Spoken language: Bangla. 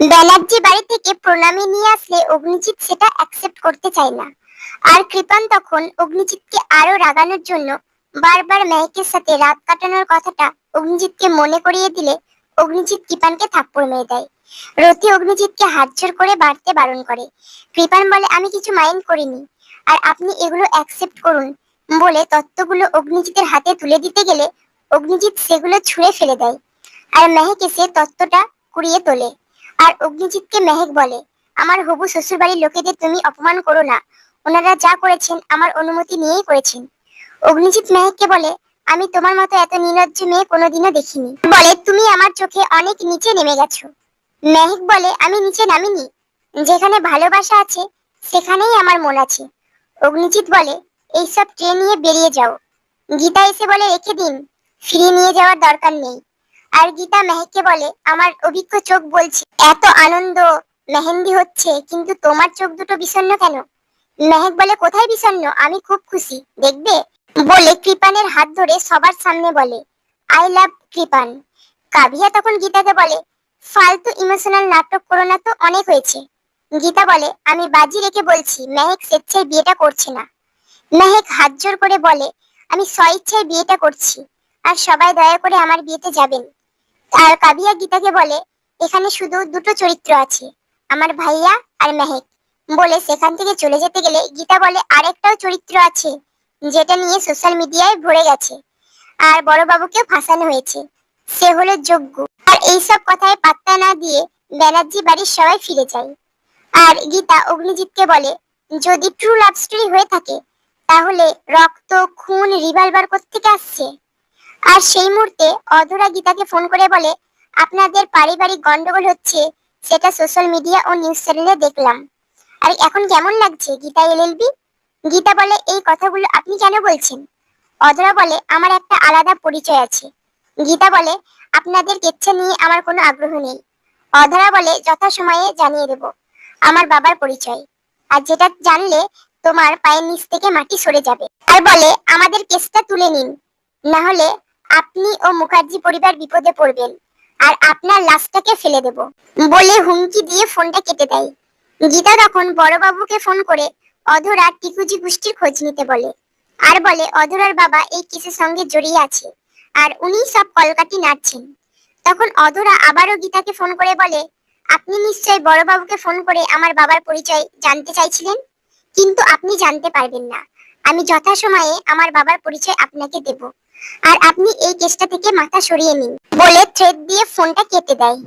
ব্যানার্জি বাড়ি থেকে প্রণামী নিয়ে আসলে অগ্নিজিৎ সেটা অ্যাকসেপ্ট করতে চায় না। আর কৃপান তখন অগ্নিজিৎকে আরও রাগানোর জন্য বারবার মেহেকের সাথে রাত কাটানোর কথাটা অগ্নিজিৎকে মনে করিয়ে দিলে অগ্নিজিৎ কৃপানকে থাপ্পড় মেরে দেয়। রথি অগ্নিজিৎকে হাত জোর করে বাড়তে বারণ করে। কৃপান বলে, আমি কিছু মাইন্ড করিনি। আর আপনি এগুলো অ্যাকসেপ্ট করুন। বলে তত্ত্বগুলো অগ্নিজিতের হাতে তুলে দিতে গেলে অগ্নিজিৎ সেগুলো ছুঁড়ে ফেলে দেয়। আর মেহেক সে তত্ত্বটা কুড়িয়ে তোলে। আর অগ্নিজিৎকে মেহেক বলে। আমার হবু শ্বশুরবাড়ির লোকেদের তুমি অপমান করো না। ওনারা যা করেছেন, আমার অনুমতি নিয়েই করেছেন। অগ্নিজিৎ মেহেককে বলে, আমি তোমার মতো এত নির্লজ্জ মেয়ে কোনোদিনও দেখিনি। বলে, তুমি আমার চোখে অনেক নিচে নেমে গেছো। মেহেক বলে, আমি নিচে নামিনি। যেখানে ভালোবাসা আছে, সেখানেই আমার মন আছে। অগ্নিজিৎ বলে, এইসব ট্রেন নিয়ে বেরিয়ে যাও। গীতা এসে বলে, রেখে দিন। ফিরিয়ে নিয়ে যাওয়ার দরকার নেই। আর গীতা মেহেককে বলে, আমার অভিজ্ঞ চোখ বলছে, এত আনন্দ, মেহেন্দি হচ্ছে, কিন্তু তোমার চোখ দুটো বিষণ্ণ কেন? মেহেক বলে, কোথায় বিষণ্ণ? আমি খুব খুশি। দেখবে? বলে কৃপানের হাত ধরে সবার সামনে বলে আই লাভ কৃপান। কাভিয়া তখন গীতাকে বলে, ফালতু ইমোশনাল নাটক করো না তো, অনেক হয়েছে। গীতা বলে, আমি বাজি রেখে বলছি, মেহেক স্বেচ্ছায় বিয়েটা করছে না। মেহেক হাত জোর করে বলে, আমি স্বইচ্ছায় বিয়েটা করছি, আর সবাই দয়া করে আমার বিয়েতে যাবেন। আর কাবিয়া গীতাকে বলে, এখানে শুধু দুটো চরিত্র আছে, আমার ভাইয়া আর মেহেক। বলে সেখান থেকে চলে যেতে গেলে গীতা বলে, আরেকটাও চরিত্র আছে, যেটা নিয়ে সোশ্যাল মিডিয়ায় ভরে গেছে। আর বড় বাবুকেও ফাঁসানো হয়েছে। সে হলো যোগ্য আর এইসব কথায় পাত্তা না দিয়ে ব্যানার্জি বাড়ির সবাই ফিরে যায়। আর গীতা অগ্নিজিৎকে বলে, যদি ট্রু লাভ স্টোরি হয়ে থাকে, তাহলে রক্ত, খুন রিভলভার থেকে আসছে? আর সেই মুহূর্তে অধরা গীতাকে ফোন করে বলে, আপনাদের পারিবারিক গন্ডগোল হচ্ছে, সেটা সোশ্যাল মিডিয়া ও নিউজ চ্যানেলে দেখলাম। আর এখন কেমন লাগছে গীতা এলএলবি গীতা বলে, এই কথাগুলো আপনি কেন বলছেন? অধরা বলে, আমার একটা আলাদা পরিচয় আছে। গীতা বলে, আপনাদের কেচ্ছা নিয়ে আমার কোনো আগ্রহ নেই। অধরা বলে, যথাসময়ে জানিয়ে দেব আমার বাবার পরিচয়। আর যেটা জানলে তোমার পায়ের নিচ থেকে মাটি সরে যাবে। আর বলে, আমাদের কেসটা তুলে নিন। না হলে আপনি ও মুখার্জি পরিবার বিপদে পড়বেন, আর আপনার লাশটাকে ফেলে দেব। বলে হুমকি দিয়ে ফোনটা কেটে দেয়। গীতা তখন বড়বাবুকে ফোন করে অধরা টিকুজি গোষ্ঠীর খোঁজ নিতে বলে। আর বলে, অধরার বাবা এই কেসের সঙ্গে জড়িয়ে আছে, আর উনি সব কলকাটি নাড়ছেন। তখন অধরা আবারও গীতাকে ফোন করে বলে, আপনি নিশ্চয়ই বড়বাবুকে ফোন করে আমার বাবার পরিচয় জানতে চাইছিলেন? কিন্তু আপনি জানতে পারবেন না। আমি যথাসময়ে আমার বাবার পরিচয় আপনাকে দেব। আর আপনি এই কেসটা থেকে মাথা সরিয়ে নিন বলে থ্রেড দিয়ে ফোনটা কেটে দেয়।